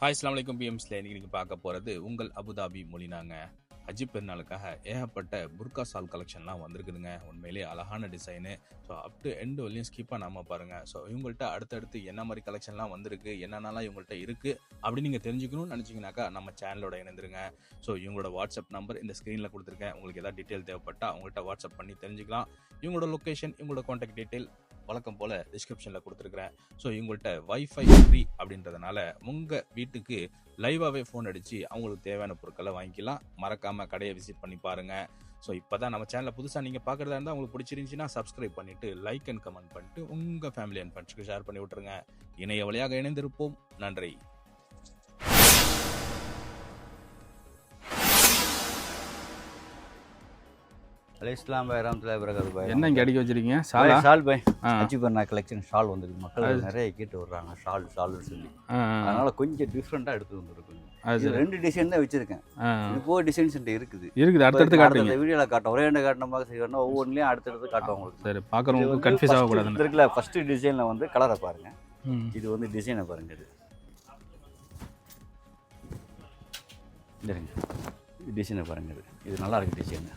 Hi இஸ்லாம் வலைக்கம் பிஎம்ஸ்ல இன்னைக்கு பார்க்க போகிறது உங்கள் அபுதாபி மொழினாங்க. ஹஜ்ஜி பெருநாளுக்காக ஏகப்பட்ட புர்கா சால் கலெக்ஷன்லாம் வந்திருக்குதுங்க. உண்மையிலேயே அழகான design so up to end வரையும் ஸ்கிப்பாக நாம பாருங்கள் ஸோ இவங்கள்ட்ட அடுத்தடுத்து என்ன மாதிரி கலெக்ஷன்லாம் வந்திருக்கு என்னென்னலாம் இவங்கள்ட்ட இருக்குது அப்படின்னு நீங்கள் தெரிஞ்சுக்கணும்னு நினச்சிங்கனாக்கா நம்ம சேனலோட இணைந்துருங்க. ஸோ இவங்களோட வாட்ஸ்அப் நம்பர் இந்த ஸ்க்ரீனில் கொடுத்துருக்கேன். உங்களுக்கு எதாவது டீட்டெயில் தேவைப்பட்டால் அவங்கள்ட்ட வாட்ஸ்அப் பண்ணி தெரிஞ்சுக்கலாம். இவங்களோட லொக்கேஷன் இவங்களோட காண்டாக்ட் டீட்டெயில் வழக்கம் போல் டிஸ்கிரிப்ஷனில் கொடுத்துருக்குறேன். ஸோ இவங்கள்ட்ட வைஃபை ஃப்ரீ அப்படின்றதுனால உங்கள் வீட்டுக்கு லைவாகவே ஃபோன் அடித்து அவங்களுக்கு தேவையான பொருட்களை வாங்கிக்கலாம். மறக்காமல் கடையை விசிட் பண்ணி பாருங்கள் ஸோ இப்போ தான் நம்ம சேனலை புதுசாக நீங்கள் பார்க்குறதா இருந்தால் உங்களுக்கு பிடிச்சிருந்துச்சின்னா சப்ஸ்கிரைப் பண்ணிவிட்டு லைக் அண்ட் கமெண்ட் பண்ணிட்டு உங்கள் ஃபேமிலி அண்ட் ஃப்ரெண்ட்ஸுக்கு ஷேர் பண்ணி விட்ருங்க இணைய வழியாக இணைந்திருப்போம். நன்றி. அலே இஸ்லாம் பாய் ரஹமத்துல்லா வரகாத்து பாய். என்ன இங்கே அடிக்க வச்சிருக்கீங்க? சாலா ஷால்? பாய். ஆ. அச்சி பண்ண கலெக்ஷன் ஷால் வந்துருக்கு. மக்கள் நிறைய கேட்டு வர்றாங்க. ஷால் ஷால்னு சொல்லி. அதனால கொஞ்சம் டிஃப்ரெண்ட்டாக எடுத்து வந்திருக்கோம் ரெண்டு டிசைன் தான் வச்சிருக்கேன். போக டிசைன்ஸ் இருக்குது. இருக்குது. அடுத்தடுத்து காட்டுங்க வீடியோவில் காட்டும் ஒரே ரெண்டு காட்டின மாதிரி செய்யணும் ஒவ்வொன்றிலையும் அடுத்தடுத்து காட்டும் உங்களுக்கு. சரி பார்க்குறவங்களுக்கு கன்ஃபியூஸ் ஆகக்கூடாதுன்னு இருக்குல்ல ஃபர்ஸ்ட் டிசைனில் வந்து கலரை பாருங்க. இது வந்து டிசைனை பாருங்க இது. இது டிசைனை பாருங்க இது. நல்லா இருக்கு டிசைன்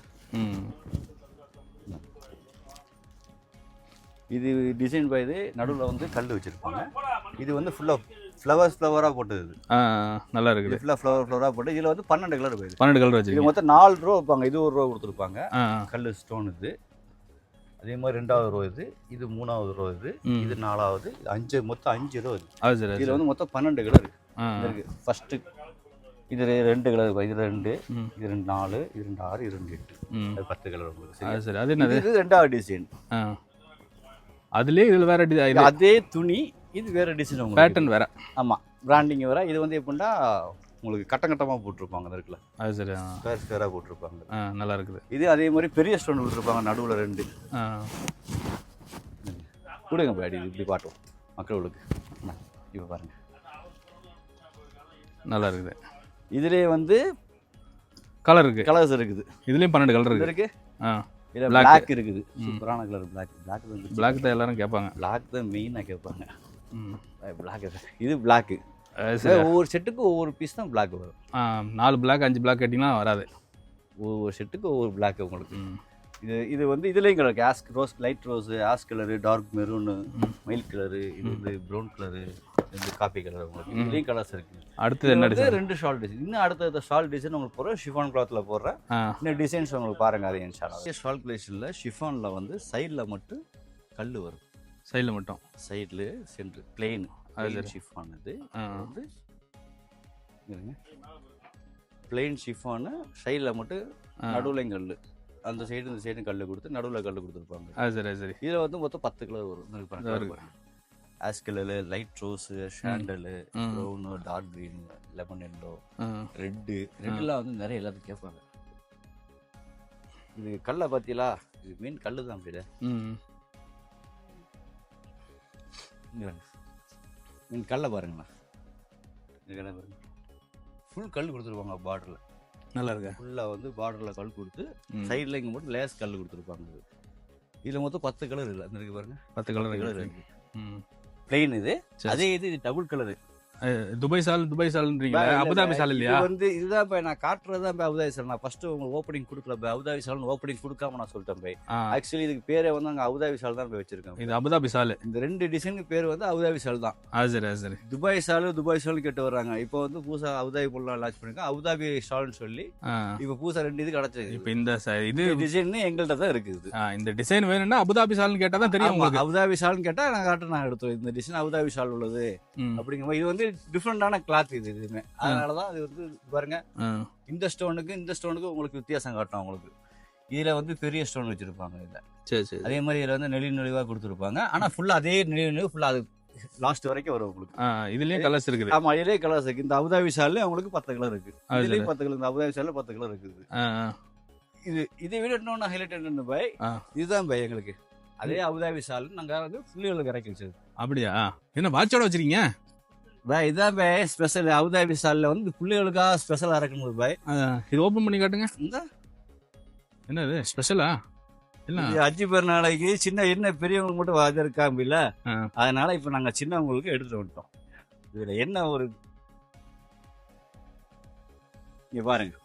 இது டிசைன் பை இது நடுவில் வந்து கல் வச்சுருப்பாங்க. இது வந்து ஃபுல்லாக ஃப்ளவர்ஸ் ஃப்ளவராக போட்டது இது. நல்லா இருக்குது. இது ஃபுல்லாக ஃப்ளவர் ஃப்ளவராக போட்டு இதில் வந்து பன்னெண்டு கலர் போயிடுது பன்னெண்டு கலர் இது வச்சிருக்கீங்க மொத்தம் நாலு ரூபா வைப்பாங்க. இது ஒரு ரூபா கொடுத்துருப்பாங்க. கல் ஸ்டோன் இது. அதே மாதிரி ரெண்டாவது ரோ இது. இது மூணாவது ரோ இது. இது நாலாவது. இது அஞ்சு மொத்தம் அஞ்சு ரோ இது. இதில். வந்து மொத்தம் பன்னெண்டு கலர் ஆ இருக்கு. ஃபர்ஸ்ட்டு இது ரெண்டு கலர் இது ரெண்டு இது ரெண்டு நாலு இது ரெண்டு ஆறு இது ரெண்டு எட்டு. அது பத்து கலர் உங்களுக்கு சரி. அது என்னது? இது ரெண்டாவது டிசைன் அதுலேயே இதில் வேற டி- இது அதே துணி இது வேற டிசைன் உங்களுக்கு பேட்டர்ன் வேற. ஆமாம் பிராண்டிங் வேற. இது வந்து எப்படின்னா உங்களுக்கு கட்டம் கட்டமாக போட்டிருப்பாங்க அந்த இருக்குல்ல. அது சரி ஸ்கொயர் ஸ்கொயராக போட்டிருப்பாங்க நல்லா இருக்குது. இது அதே மாதிரி பெரிய ஸ்டோன் கொடுத்துருப்பாங்க நடுவில் ரெண்டு. கொடுங்க பேடி இப்படி காட்டும் மக்களுக்கு இப்போ பாருங்க. நல்லா இருக்குது. இதுலேயே வந்து கலர் இருக்கு. கலர்ஸ் இருக்குது. இதுலேயும் பன்னெண்டு கலர் இது இருக்கு. இருக்கு ஆ. இதில் Black. பிளாக் இருக்குது. சூப்பரான கலர் பிளாக் பிளாக் வந்து பிளாக் தான் எல்லாரும் கேட்பாங்க. பிளாக் தான் மெயினாக கேட்பாங்க. பிளாக் இது பிளாக்கு ஒவ்வொரு செட்டுக்கும் ஒவ்வொரு பீஸ் தான் பிளாக் வரும். நாலு பிளாக் அஞ்சு பிளாக் கேட்டிங்கன்னா வராது. ஒவ்வொரு செட்டுக்கு ஒவ்வொரு பிளாக் உங்களுக்கு. இது இது வந்து இதுலேயும் colour ash rose light rose ash colour dark maroon மயில் கலரு இது வந்து ப்ரௌன் கலரு இது காப்பி கலர் உங்களுக்கு இதுலேயும் கலர்ஸ் இருக்குது அடுத்தது என்ன டிசைன் ரெண்டு ஷால் டிசைன் இன்னும் அடுத்த ஷால் டிசைன் உங்களுக்கு போகிற ஷிஃபான் கிளாத்தில் போடுறேன். இன்னும் டிசைன்ஸ் உங்களுக்கு பாருங்க அது என் ஷால் ஷால் ஷிஃபானில் வந்து சைடில் மட்டும் கல் வரும். சைடில் மட்டும். சைடில் சென்ட்ரு பிளெயின் அது ஷிஃபான் இது. வந்து பிளெயின் ஷிஃபானு சைடில் மட்டும். நடுவில் கல் அந்த சைடு இந்த சைடு கல் கொடுத்து நடுவில் கல் கொடுத்துருப்பாங்க. சரி சரி. இதில் வந்து மொத்தம் பத்து கலர் வரும். இந்த இதோ பாருங்க இருக்கு. Ash colour light rose sandal. Brown dark green lemon yellow red ரெட்டுலாம் வந்து நிறைய எல்லாத்தையும் கேட்பாங்க. இது கல்லை பார்த்தீங்களா இது மீன் கல்லு தான் பாருங்க. மீன் கல்லை பாருங்கண்ணா. கல்லை பாருங்க. ஃபுல் கல் கொடுத்துருப்பாங்க பார்டரில் நல்லா இருக்கு? ஃபுல்லாக வந்து பார்டரில் கல் கொடுத்து. சைடில் இங்கே மட்டும் லேஸ் கல் கொடுத்துருப்பாங்க. இதில் மொத்தம் பத்து கலர் இல்லை இருக்கு பாருங்க. பத்து கலர் கலர் இருக்கு. ம். பிளெயின் இது. அதே இது இது double colour Dubai shawl Dubai சால்ன்றீங்களா? Abu Dhabi shawl இல்லையா? வந்து இதுதான் போய் நான் காட்டுறது தான் அபுதாபி சால். நான் ஃபர்ஸ்ட் உங்களுக்கு ஓப்பனிங் கொடுக்கல போய் அபுதாபி சால் ஓப்பனிங் கொடுக்காம நான் சொல்லிட்டேன் போய் ஆக்சுவலி இதுக்கு பேரே வந்து அங்கே அபுதாபி சால் தான் போய் வச்சிருக்கேன் இது அபுதாபி சால். இந்த ரெண்டு டிசைனுக்கு பேர் வந்து அபுதாபி சால் தான். சரி சரி. துபாய் சால் துபாய் சால் கேட்டு வர்றாங்க. இப்போ வந்து புதுசா அபுதாபி பொருளாக லான்ச் பண்ணிருக்கேன் அபுதாபி ஷால்னு சொல்லி இப்போ புதுசா ரெண்டு இது கிடச்சிருக்கு இப்போ இந்த இது டிசைன் எங்கள்கிட்ட தான் இருக்குது இந்த டிசைன் வேணும்னா அபுதாபி சால்னு கேட்டா தான் தெரியும் அபுதாபி ஷால்னு கேட்டா நான் காட்டு நான் எடுத்தோம் இந்த டிசைன் அபுதாபி ஷால் உள்ளது அப்படிங்கிற இது வந்து டிஃப்ரெண்டான கிளாத் இது இதுவுமே அதனால தான் அது வந்து பாருங்க இந்த ஸ்டோனுக்கு இந்த ஸ்டோனுக்கு உங்களுக்கு வித்தியாசம் காட்டும் உங்களுக்கு இதுல வந்து பெரிய ஸ்டோன் வச்சிருப்பாங்க இதுல. சரி சரி. அதே மாதிரி இதுல வந்து நெளி நெளிவா கொடுத்துருப்பாங்க. ஆனா ஃபுல்லா அதே நெளி நெளிவு ஃபுல்லா அது லாஸ்ட் வரைக்கும் வரும் உங்களுக்கு. இதுலயும் கலர்ஸ் இருக்குது. ஆமா இதே கலர்ஸ் இருக்கு. இந்த அபுதாபி ஷால்ல உங்களுக்கு பத்து கலர் இருக்கு. இதுலயும் பத்து கலர் இந்த அபுதாபி ஷால்ல பத்து கலர் இருக்குது இது. இதை விட இன்னொன்று ஹைலைட் என்ன பை ஆ. இதுதான் பை எங்களுக்கு. அதே அபுதாபி ஷால் நாங்க வந்து புள்ளிகளுக்கு இறக்கி வச்சது அப்படியா? என்ன வாட்சோட வச்சிருக்கீங்க? பை இதான் பை ஸ்பெஷல். அபுதாபி ஷால்ல வந்து புள்ளிகளுக்காக ஸ்பெஷலா இறக்கணும் பை. ஆ, இது ஓபன் பண்ணி காட்டுங்க. இந்த? என்னது? ஸ்பெஷலா அஜி பெருநாளைக்கு சின்ன என்ன பெரியவங்களுக்கு மட்டும் வாஜர் ஆ. அதனால இப்ப நாங்க சின்னவங்களுக்கு எடுத்துட்டு வந்துட்டோம். இதுல என்ன ஒரு இங்க பாருங்க.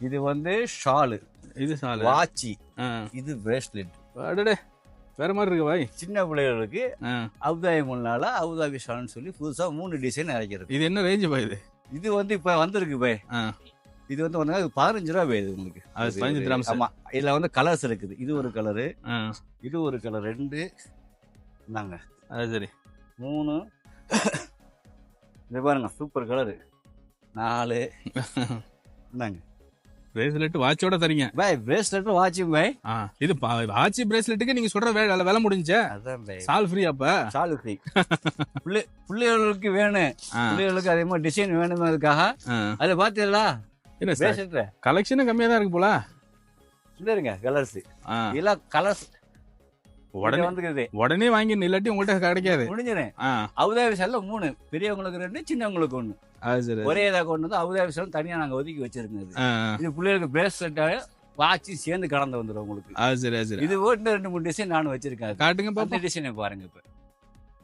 இது வந்து ஷாலு. இது சாலு வாட்சி. இது பிரேஸ்லெட் அடடே. வேற மாதிரி இருக்கு பாய். சின்ன பிள்ளைகளுக்கு. அபுதாபி முன்னால அபுதாபி ஷால்னு சொல்லி புதுசா மூணு டிசைன் இறக்கிறது இது என்ன ரேஞ்சு பாய் இது? இது வந்து இப்ப வந்திருக்கு பை ஆ. இது வந்து அது பதினஞ்சு ரூபா போயிடுது உங்களுக்கு. அது இது 15 ஒரு- dirhams. ஆமா. இதுல வந்து கலர்ஸ் இருக்குது. இது ஒரு கலரு இது ஒரு கலர் ரெண்டு. இந்தாங்க. அது சரி. மூணு. இது பாருங்க சூப்பர் கலரு நாலு. இந்தாங்க. பிரேஸ்லெட் வாட்சோட தரீங்க. பாய் பிரேஸ்லெட் வாட்சும் பாய் இது வாட்ச் பிரேஸ்லெட்டுக்கு நீங்க சொல்ற வேலை வேலை முடிஞ்சே அதான் பாய் சால் ஃப்ரீ அப்ப? சாலு ஃப்ரீ பிள்ளை பிள்ளைகளுக்கு வேணும். பிள்ளைகளுக்கு அதே மாதிரி டிசைன் வேணுங்கிறதுக்காக. அதை பார்த்தீங்களா என்ன பிரேஸ்லெட் கலெக்ஷனும் கம்மியா தான் இருக்கு போல? இருங்க கலர்ஸ் இதெல்லாம் கலர்ஸ் உடனே வந்துக்குது. உடனே வாங்கி இல்லாட்டி உங்கள்கிட்ட கிடைக்காது. முடிஞ்சிடும். அபுதாபி சால்ல மூணு. பெரியவங்களுக்கு ரெண்டு சின்னவங்களுக்கு ஒன்று சரி ஒரே இதாக கொண்டு வந்து அபுதாபி சால் தனியாக நாங்கள் ஒதுக்கி வச்சிருக்கோம் இது இது பிள்ளைகளுக்கு பிரேஸ்லெட்டாக வாட்சி சேர்ந்து கலந்து வந்துடும் உங்களுக்கு. அது சரி சரி. இது இன்னும் ரெண்டு மூணு டிசைன் நான் வச்சிருக்கேன். காட்டுங்க பாப்போம். டிசைனை பாருங்க இப்போ.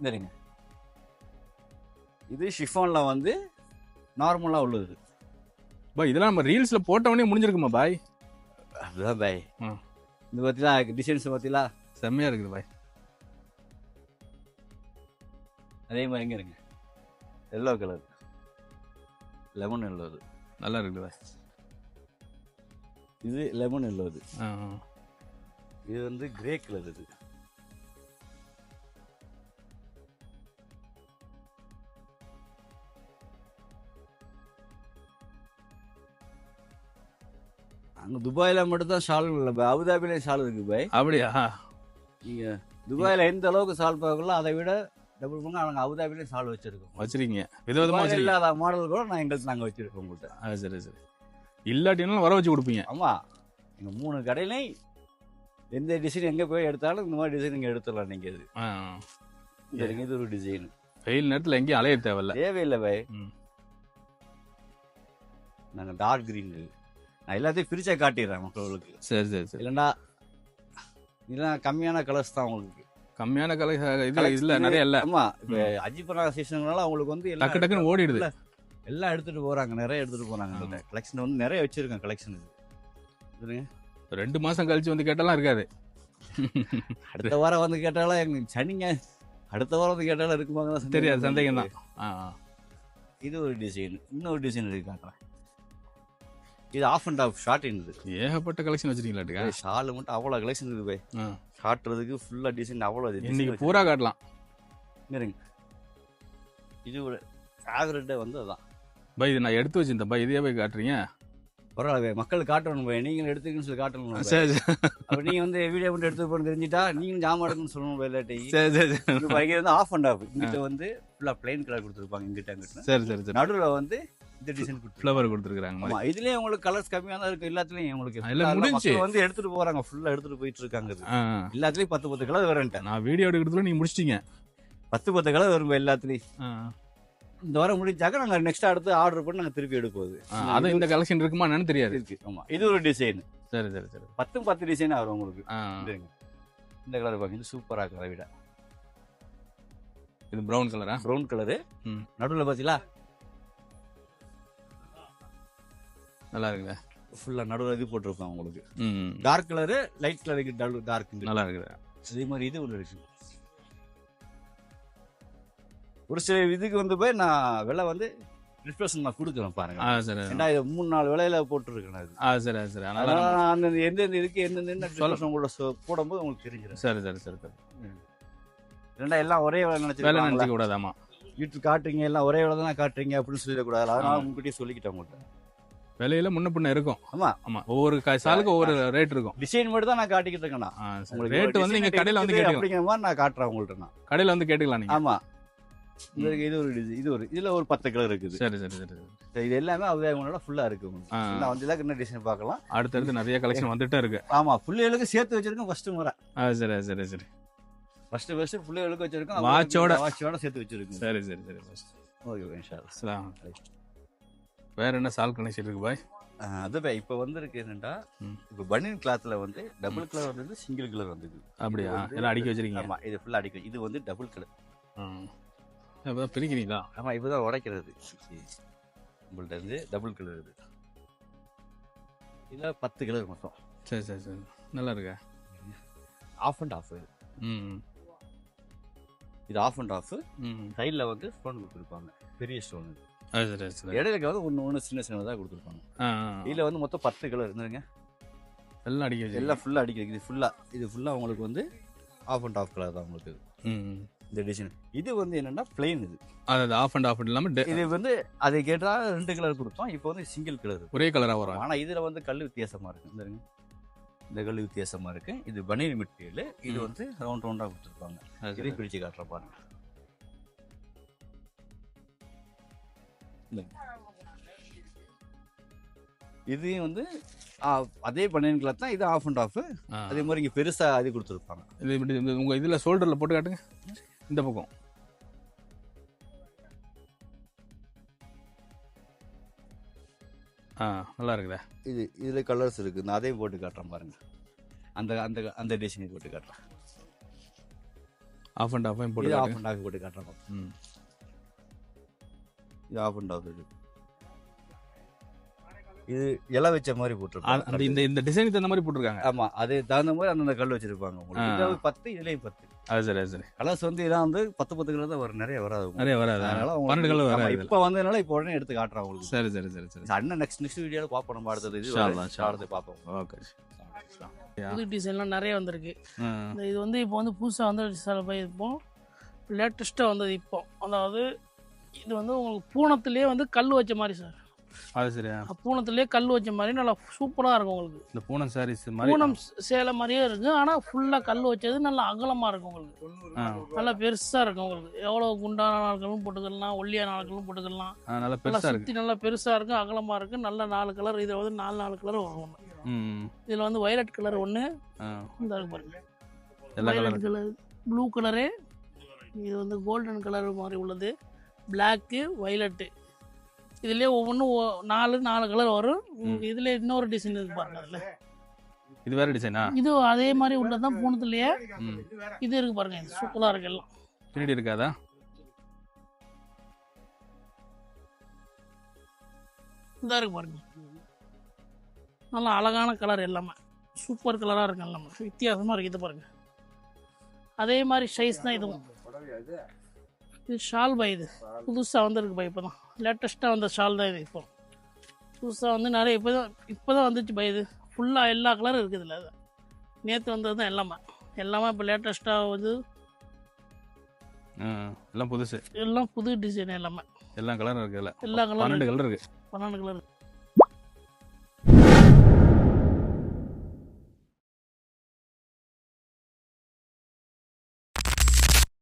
இருங்க இது ஷிஃபான்ல வந்து நார்மலாக உள்ளது. பாய் இதெல்லாம் நம்ம ரீல்ஸ்ல போட்ட உடனே முடிஞ்சிருக்குமா பாய் அதுதான் பாய் ம். இந்த பார்த்தீங்களா டிசைன்ஸ் பார்த்தீங்களா செம்மையா இருக்குது பாய் அதே மாதிரி இங்க இருங்க. எல்லோ கலர் லெமன் எல்லோ நல்லா இருக்குது பாய் இது லெமன் எல்லோ இது வந்து கிரே கலர் இது. அங்க துபாயில மட்டும் தான் ஷால் இல்லை அபுதாபிலையும் ஷால் இருக்கு பாய். அப்படியா? நீங்க துபாயில எந்த அளவுக்கு ஷால் பார்க்கலாம் அதை விட டபுள் பண்ண அவங்க அபுதாபிலையும் ஷால் வச்சிருக்கோம். வச்சிருக்கீங்க. விதவிதமா துபாயில வச்சிருக்கீங்க. இல்லாத மாடல் கூட நான் எங்களுக்கு நாங்க வச்சிருக்கோம் உங்கள்கிட்ட அது சரி சரி. இல்லாட்டினாலும் வர வச்சு கொடுப்பீங்க. ஆமா. எங்க மூணு கடையிலையும் எந்த டிசைன் எங்க போய் எடுத்தாலும் இந்த மாதிரி டிசைன் நீங்க எடுத்துடலாம் நீங்க இது. ஆ, இங்க இது ஒரு டிசைன் வெயில் நேரத்துல எங்கேயும் அலைய தேவையில்ல. தேவையில்லை பாய் ம். நாங்க டார்க் கிரீன் நான் எல்லாத்தையும் பிரிச்சா காட்டிடுறேன் மக்களுக்கு. சரி சரி சரி. இல்லைன்னா இதெல்லாம் கம்மியான கலர்ஸ் தான் உங்களுக்கு. கம்மியான கலை இது இல்ல நிறைய இல்ல. ஆமா இப்ப அஜிபனா சீசன்னால அவங்களுக்கு வந்து டக்கு டக்குன்னு ஓடிடுது. எல்லாம் எடுத்துட்டு போறாங்க நிறைய எடுத்துட்டு போறாங்க கலெக்ஷன் வந்து நிறைய வச்சிருக்கேன் கலெக்ஷன் இது ரெண்டு மாசம் கழிச்சு வந்து கேட்டாலாம் இருக்காது. அடுத்த வாரம் வந்து கேட்டாலும் எங்களுக்கு சனிங்க அடுத்த வாரம் வந்து கேட்டாலும் இருக்குமாங்க தெரியாது சந்தேகம் தான். இது ஒரு டிசைன் இன்னொரு டிசைன் இருக்கு காட்டுறேன் இது ஆஃப் அண்ட் ஆஃப் ஷார்ட் இது ஏகப்பட்ட கலெக்ஷன் வச்சிருக்கீங்களாட்டுக்கா? ஷால் மட்டும் அவ்வளோ கலெக்ஷன் இருக்கு போய். காட்டுறதுக்கு ஃபுல்லா டிசைன் அவ்வளோ இன்னைக்கு பூரா காட்டலாம். இருங்க. இது ஒரு ஃபேவரட்டே வந்து அதான். பை இது நான் எடுத்து வச்சிருந்தேன் பை இதையே போய் காட்டுறீங்க? பரவாயில்ல மக்கள் காட்டணும் போய். நீங்களும் எடுத்துக்கன்னு சொல்லி காட்டணும். சரி சரி. அப்ப நீங்க வந்து வீடியோ மட்டும் எடுத்து போய் தெரிஞ்சிட்டா நீங்களும் ஜாமான் எடுக்கணும்னு சொல்லணும் போய் இல்லாட்டி. சரி சரி இங்க வந்து ஆஃப் அண்ட் ஆஃப் இங்கிட்ட வந்து ஃபுல்லா பிளைன் கலர் கொடுத்துருப்பாங்க இங்கிட்ட அங்கிட்ட சரி சரி சரி. நடுவுல வந்து இந்த டிசைன் ஃப்ளவர் கொடுத்துருக்காங்க. ஆமா இதுலயே உங்களுக்கு கலர்ஸ் கம்மியா தான் இருக்கு எல்லாத்துலயும் உங்களுக்கு வந்து எடுத்துட்டு போறாங்க ஃபுல்லா எடுத்துட்டு போயிட்டு இருக்காங்க. எல்லாத்துலயும் பத்து பத்து கலர் வரேன்ட்டேன் நான் வீடியோ எடுக்கிறதுல நீங்க முடிச்சிட்டீங்க. பத்து பத்து கலர் வரும் எல்லாத்துலயும். இந்த வாரம் முடிஞ்சாக்க நாங்க நெக்ஸ்ட் அடுத்து ஆர்டர் பண்ணி நாங்க திருப்பி எடுப்போம் அது இந்த கலெக்ஷன் இருக்குமா என்னன்னு தெரியாது. இருக்கு ஆமா. இது ஒரு டிசைன் சரி சரி சரி. பத்தும் பத்து டிசைன் வரும் உங்களுக்கு. இந்த கலர் பாருங்க சூப்பரா கலர் விட. இது ப்ரௌன் கலரா ப்ரௌன் கலரு. நடுவுல பாத்தீங்களா? நல்லா இருக்குதா ஃபுல்லா நடுவுல இது போட்டிருப்பாங்க உங்களுக்கு. டார்க் கலரு லைட் கலருக்கு டார்க் நல்லா இருக்குதா அதே மாதிரி இது ஒன்று இருக்கு ஒரு சில இதுக்கு வந்து போய் நான் விலை வந்து டிஸ்பிரஷன் நான் கொடுக்குறேன் பாருங்க. ஆ சரி ஏன்னா இது மூணு நாலு விலையில போட்டுருக்கேன் அது ஆ சரி சரி. அதனால நான் அந்த எந்தெந்த இதுக்கு எந்தெந்த டிஸ்பிரஷன் உங்களோட சொ- போடும்போது உங்களுக்கு தெரிஞ்சிடும் சரி சரி சரி சரி. ரெண்டா எல்லாம் ஒரே வேலை வேலை நினைச்சிருக்காங்க நினைச்சிக்க கூடாதாமா யூடியூப் காட்டுறீங்க எல்லாம் ஒரே வேலை தான் காட்டுறீங்க அப்படின்னு சொல்லிடக்கூடாது. அதனால. உங்ககிட்டயே சொல்லிக்கிட்டேன் உங்கள்கிட்ட விலையில முன்ன பின்ன இருக்கும். ஆமா. ஆமா. ஒவ்வொரு சாலுக்கு ஒவ்வொரு ரேட் இருக்கும். டிசைன் மட்டும் தான் நான் காட்டிக்கிட்டு இருக்கேன். உங்களுக்கு ரேட் வந்து நீங்க கடையில வந்து கேட்டுக்கலாம். அப்படிங்கிற மாதிரி நான் காட்டுறேன் உங்கள்கிட்ட நான். கடையில வந்து கேட்டுக்கலாம் நீங்க. ஆமா. இது ஒரு இது ஒரு இதுல ஒரு பத்து கலர் இருக்குது. சரி சரி சரி இது எல்லாமே அவங்களோட ஃபுல்லா இருக்கு. நான் வந்து இதாக என்ன டிசைன் பார்க்கலாம். அடுத்தடுத்து நிறைய கலெக்ஷன் வந்துட்டே இருக்கு. ஆமா பிள்ளைகளுக்கு சேர்த்து வச்சிருக்கோம் ஃபர்ஸ்ட் முறை. சரி சரி சரி. ஃபர்ஸ்ட் ஃபர்ஸ்ட் பிள்ளைகளுக்கு வச்சிருக்கோம் வாட்சோட. வாட்சோட சேர்த்து வச்சிருக்கோம் சரி சரி சரி ஓகே இன்ஷா அல்லாஹ். வேற என்ன சால் கனெக்ஷன் இருக்கு பாய் அதுவே இப்போ வந்திருக்கு என்னன்னா. இப்போ பனியன் கிளாத்ல வந்து டபுள் கலர் வந்தது சிங்கிள் கலர் வந்தது. அப்படியா? எல்லாம் அடுக்கி வச்சிருக்கீங்க? ஆமா இது ஃபுல்லா அடிக்கும் இது வந்து டபுள் கலர் ம். இப்பதான் பிரிக்கிறீங்களா? ஆமா இப்பதான் உடைக்கிறது. நம்மள்ட்ட வந்து டபுள் கலர் இது. இதில் பத்து கலர் மொத்தம் சரி சரி சரி. நல்லா இருக்கா? ஆஃப் அண்ட் ஆஃப் இது ம் ம். இது ஆஃப் அண்ட் ஆஃப் சைடில் வந்து ஸ்டோன் கொடுத்துருப்பாங்க. பெரிய ஸ்டோன் இது. இடையில வந்து ஒன்று ஒன்று சின்ன சின்னதாக கொடுத்துருப்பாங்க. இதில் வந்து மொத்தம் பத்து கலர் இருந்துருங்க. எல்லாம் அடிக்க எல்லாம் ஃபுல்லாக அடிக்கிறது இது ஃபுல்லாக இது ஃபுல்லாக உங்களுக்கு வந்து ஆஃப் அண்ட் ஆஃப் கலர் தான் உங்களுக்கு. இந்த டிசைன் இது வந்து என்னன்னா பிளெயின் இது. அது ஆஃப் அண்ட் ஆஃப் இல்லாமல் இது வந்து அதை கேட்டால் ரெண்டு கலர் கொடுத்தோம் இப்போ வந்து சிங்கிள் கலர் ஒரே கலராக வரும். ஆனால் இதில் வந்து கல் வித்தியாசமாக இருக்கு. இந்த. இந்த கல் வித்தியாசமாக இருக்கு. இது பனீர் மெட்டீரியல். இது. வந்து ரவுண்ட் ரவுண்டாக கொடுத்துருப்பாங்க. இதை. பிரித்து காட்டுற பாருங்க. இந்த. இதையும் வந்து அதே பனியன் கலர் தான் இது ஆஃப் அண்ட் ஆஃப். அதே மாதிரி இங்கே பெருசாக அது கொடுத்துருப்பாங்க. இது இப்படி உங்கள் இதில் ஷோல்டரில் போட்டு காட்டுங்க. இந்த பக்கம். ஆ நல்லா இருக்குதா. இது இதில் கலர்ஸ் இருக்குது நான் அதையும் போட்டு காட்டுறேன் பாருங்க. அந்த அந்த அந்த டிசைன் போட்டு காட்டுறேன். ஆஃப் அண்ட் ஆஃபையும் போட்டு ஆஃப் அண்ட் ஆஃப் போட்டு காட்டுறேன். ம். இது ஆஃப் அண்ட் ஆஃப் இது இது இலை வச்ச மாதிரி போட்டிருப்பாங்க. அந்த இந்த இந்த டிசைனுக்கு தகுந்த மாதிரி போட்டிருக்காங்க. ஆமா அது தகுந்த மாதிரி அந்தந்த கல் வச்சிருப்பாங்க உங்களுக்கு. பத்து இதுலயும் பத்து. அது சரி அது சரி. கலர்ஸ் வந்து இதான் வந்து பத்து பத்து கலர் தான் வரும். நிறைய வராது. நிறைய வராது. அதனால உங்களுக்கு- பன்னெண்டு கலர் வராது. இப்ப வந்ததுனால இப்ப உடனே எடுத்து காட்டுறேன் உங்களுக்கு. சரி சரி சரி சரி. அண்ணன் நெக்ஸ்ட் நெக்ஸ்ட் வீடியோல பாப்போம் நம்ம அடுத்தது இது. அடுத்து பாப்போம் ஓகே புது டிசைன்லாம் நிறைய வந்திருக்கு. இது வந்து இப்போ வந்து புதுசாக வந்து சில பேர் இப்போ லேட்டஸ்ட்டாக வந்தது இப்போ. அதாவது இது வந்து உங்களுக்கு பூனத்துலேயே வந்து கல் வச்ச மாதிரி சார். அது சரியா? பூனத்துலேயே கல் வச்ச மாதிரி நல்லா சூப்பராக இருக்கும் உங்களுக்கு. இந்த பூனம் சாரீஸ் மாதிரி பூனம் சேலை மாதிரியே இருக்கு. ஆனால் ஃபுல்லாக கல் வச்சது நல்லா அகலமாக இருக்கும் உங்களுக்கு. நல்லா பெருசாக இருக்கும் உங்களுக்கு. எவ்வளோ குண்டான நாட்களும் போட்டுக்கலாம் ஒல்லியான நாட்களும் போட்டுக்கலாம். நல்லா நல்லா பெருசா இருக்கு சுற்றி நல்லா பெருசாக இருக்கும் அகலமாக இருக்குது நல்ல நாலு கலர் இதில் வந்து நாலு நாலு கலர் வரும் இதில் வந்து வயலட் கலர் ஒன்று இந்த பாருங்க. வயலட் கலர் ப்ளூ கலரு இது வந்து கோல்டன் கலர் மாதிரி உள்ளது. பிளாக்கு வயலட்டு இதுலேயே ஒவ்வொன்றும் நாலு நாலு கலர் வரும். இதுல இன்னொரு டிசைன் இருக்கு பாருங்க அதில். இது வேற டிசைனா இது அதே மாதிரி உள்ளதான் பூனத்துலேயே இது இருக்கு பாருங்க சூப்பராக இருக்கு எல்லாம். பின்னாடி இருக்காதா? இதாக இருக்கு பாருங்க. நல்லா அழகான கலர் எல்லாமே. சூப்பர் கலராக இருக்கு எல்லாமே. வித்தியாசமாக இருக்குது இது பாருங்க. அதே மாதிரி சைஸ் தான் இதுவும். இது ஷால் பை இது. புதுசாக வந்திருக்கு பை இப்போ தான் லேட்டஸ்ட்டாக வந்த ஷால் தான் இது இப்போ. புதுசாக வந்து நிறைய இப்போ தான் இப்போ தான் வந்துச்சு பை இது. ஃபுல்லாக எல்லா கலரும் இருக்குது இதில். நேற்று வந்தது தான் எல்லாமே. எல்லாமே இப்போ லேட்டஸ்ட்டாக வந்து எல்லாம் புதுசு. எல்லாம் புது டிசைன் எல்லாமே. எல்லா கலரும் இருக்கு இதுல. எல்லா கலரும் பன்னெண்டு கலர் இருக்கு. பன்னெண்டு கலர்